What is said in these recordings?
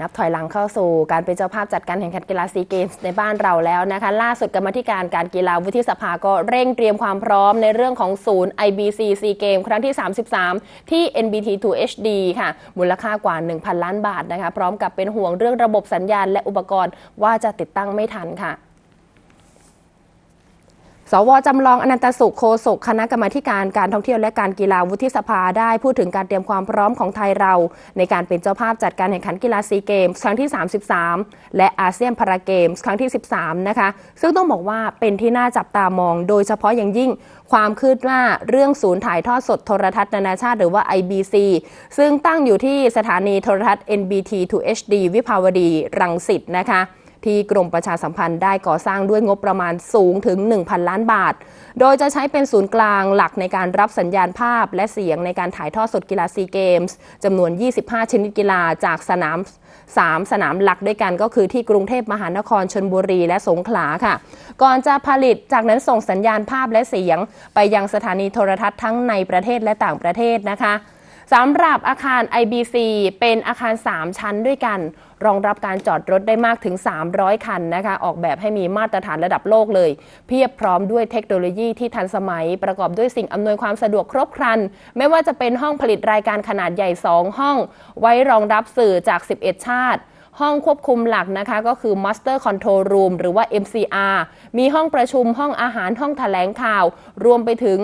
นับถอยหลังเข้าสู่การเป็นเจ้าภาพจัดการแข่งขันกีฬาซีเกมส์ในบ้านเราแล้วนะคะล่าสุดกรรมธิการการกีฬาวุฒิสภาก็เร่งเตรียมความพร้อมในเรื่องของศูนย์ IBC ซีเกมครั้งที่ 33 ที่ NBT 2 HD ค่ะ มูลค่ากว่า 1,000 ล้านบาทนะคะพร้อมกับเป็นห่วงเรื่องระบบสัญญาณและอุปกรณ์ว่าจะติดตั้งไม่ทันค่ะ สวจำลองอนันตสุขโคศกคณะกรรมาการการท่องเที่ยวและการกีฬาวุฒิสภาได้พูดถึงการเตรียมความพร้อมของไทยเรา ในการเป็นเจ้าภาพจัดการแข่งขันกีฬาซีเกมส์ครั้งที่ 33 และอาเซียนพาราเกมส์ครั้งที่ 13 นะคะ ซึ่งต้องบอกว่าเป็นที่น่าจับตามอง โดยเฉพาะอย่างยิ่งความคืบหน้าเรื่องศูนย์ถ่ายทอดสดโทรทัศน์นานาชาติหรือว่า IBC ซึ่งตั้งอยู่ที่สถานีโทรทัศน์ NBT 2 HD วิภาวดีรังสิตนะคะ ที่กรมประชาสัมพันธ์ได้ก่อสร้างด้วยงบประมาณสูงถึง 1,000 ล้านบาท โดยจะใช้เป็นศูนย์กลางหลักในการรับสัญญาณภาพและเสียงในการถ่ายทอดสดกีฬาซีเกมส์จำนวน 25 ชนิดกีฬาจากสนาม 3 สนามหลักด้วยกันก็คือที่กรุงเทพมหานครชนบุรีและสงขลาค่ะ ก่อนจะผลิตจากนั้นส่งสัญญาณภาพและเสียง ไปยังสถานีโทรทัศน์ทั้งในประเทศและต่างประเทศนะคะ สำหรับอาคาร IBC เป็นอาคาร 3 ชั้นด้วยกัน รองรับการจอดรถได้มากถึง 300 คันนะคะ ออกแบบให้มีมาตรฐานระดับโลกเลย เพียบพร้อมด้วยเทคโนโลยีที่ทันสมัย ประกอบด้วยสิ่งอำนวยความสะดวกครบครัน ไม่ว่าจะเป็นห้องผลิตรายการขนาดใหญ่ 2 ห้อง ไว้รองรับสื่อจาก 11 ชาติ ห้องควบคุมหลักนะคะก็คือ Master Control Room หรือว่า MCR มีห้องประชุมห้องอาหารห้องถแถลงข่าว รวมไปถึง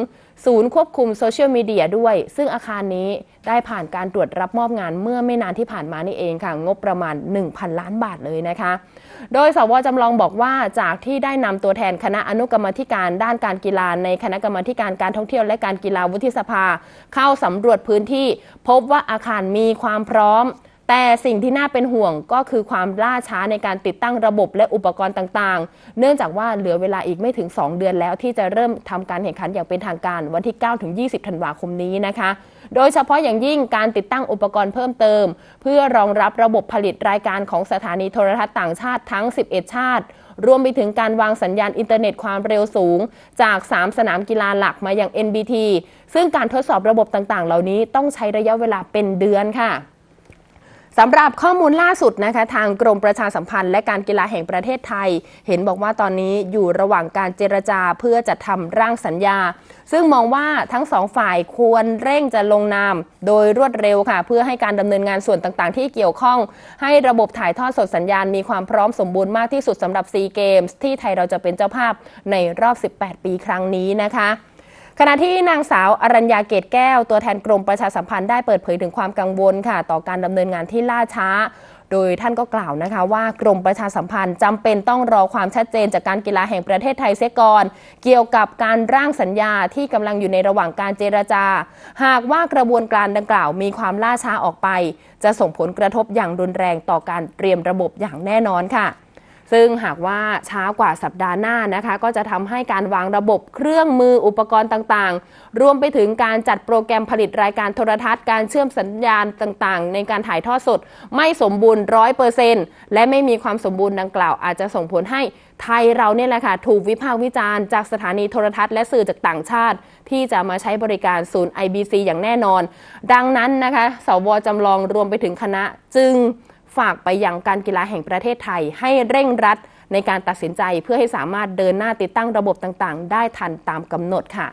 ศูนย์ควบคุมโซเชียลมีเดียด้วย ซึ่งอาคารนี้ได้ผ่านการตรวจรับมอบงานเมื่อไม่นานที่ผ่านมานี่เองค่ะ งบประมาณ 1,000 ล้านบาทเลยนะคะ โดยสวจำลองบอกว่าจากที่ได้นำตัวแทนคณะอนุกรรมธิการด้านการกีฬาในคณะกรรมการการท่องเที่ยวและการกีฬาวุฒิสภา เข้าสำรวจพื้นที่ พบว่าอาคารมีความพร้อม แต่สิ่งที่น่าเป็นห่วงก็คือความล่าช้าในการติดตั้งระบบและอุปกรณ์ต่างๆ เนื่องจากว่าเหลือเวลาอีกไม่ถึง 2 เดือนแล้วที่จะเริ่มทำการแข่งขันอย่างเป็นทางการวันที่ 9 ถึง 20 ธันวาคมนี้นะคะ โดยเฉพาะอย่างยิ่งการติดตั้งอุปกรณ์เพิ่มเติม เพื่อรองรับระบบผลิตรายการของสถานีโทรทัศน์ต่างชาติทั้ง 11 ชาติ รวมไปถึงการวางสัญญาณอินเทอร์เน็ตความเร็วสูง จาก 3 สนามกีฬาหลักมาอย่าง NBT ซึ่งการทดสอบระบบต่างๆ เหล่านี้ต้องใช้ระยะเวลาเป็นเดือนค่ะ สำหรับข้อมูลล่าสุดนะคะทางกรมประชาสัมพันธ์และการกีฬาแห่งประเทศไทย เห็นบอกว่าตอนนี้อยู่ระหว่างการเจรจาเพื่อจะทำร่างสัญญา ซึ่งมองว่าทั้งสองฝ่ายควรเร่งจะลงนาม โดยรวดเร็วค่ะ เพื่อให้การดำเนินงานส่วนต่างๆ ที่เกี่ยวข้อง ให้ระบบถ่ายทอดสดสัญญาณมีความพร้อมสมบูรณ์มากที่สุดสำหรับซีเกมส์ที่ไทยเราจะเป็นเจ้าภาพในรอบ 18 ปีครั้งนี้นะคะ ขณะที่นางสาวอรัญญาเกตแก้ว ตัวแทนกรมประชาสัมพันธ์ได้เปิดเผยถึงความกังวลค่ะ ต่อการดำเนินงานที่ล่าช้า โดยท่านก็กล่าวนะคะว่ากรมประชาสัมพันธ์จำเป็นต้องรอความชัดเจนจากการกีฬาแห่งประเทศไทยเสียก่อน เกี่ยวกับการร่างสัญญาที่กำลังอยู่ในระหว่างการเจรจา หากว่ากระบวนการดังกล่าวมีความล่าช้าออกไป จะส่งผลกระทบอย่างรุนแรงต่อการเตรียมระบบอย่างแน่นอนค่ะ ซึ่งหากว่าช้ากว่าสัปดาห์หน้านะคะ ก็จะทำให้การวางระบบเครื่องมืออุปกรณ์ต่างๆ รวมไปถึงการจัดโปรแกรมผลิตรายการโทรทัศน์ การเชื่อมสัญญาณต่างๆ ในการถ่ายทอดสด ไม่สมบูรณ์ร้อยเปอร์เซ็นต์และไม่มีความสมบูรณ์ดังกล่าว อาจจะส่งผลให้ไทยเราเนี่ยแหละค่ะ ถูกวิพากษ์วิจารณ์จากสถานีโทรทัศน์และสื่อจากต่างชาติ ที่จะมาใช้บริการศูนย์ IBC อย่างแน่นอน ดังนั้นนะคะสวจำลองรวมไปถึงคณะจึง ฝากไปยังการกีฬาแห่งประเทศไทยให้เร่งรัดในการตัดสินใจเพื่อให้สามารถเดินหน้าติดตั้งระบบต่างๆ ได้ทันตามกำหนดค่ะ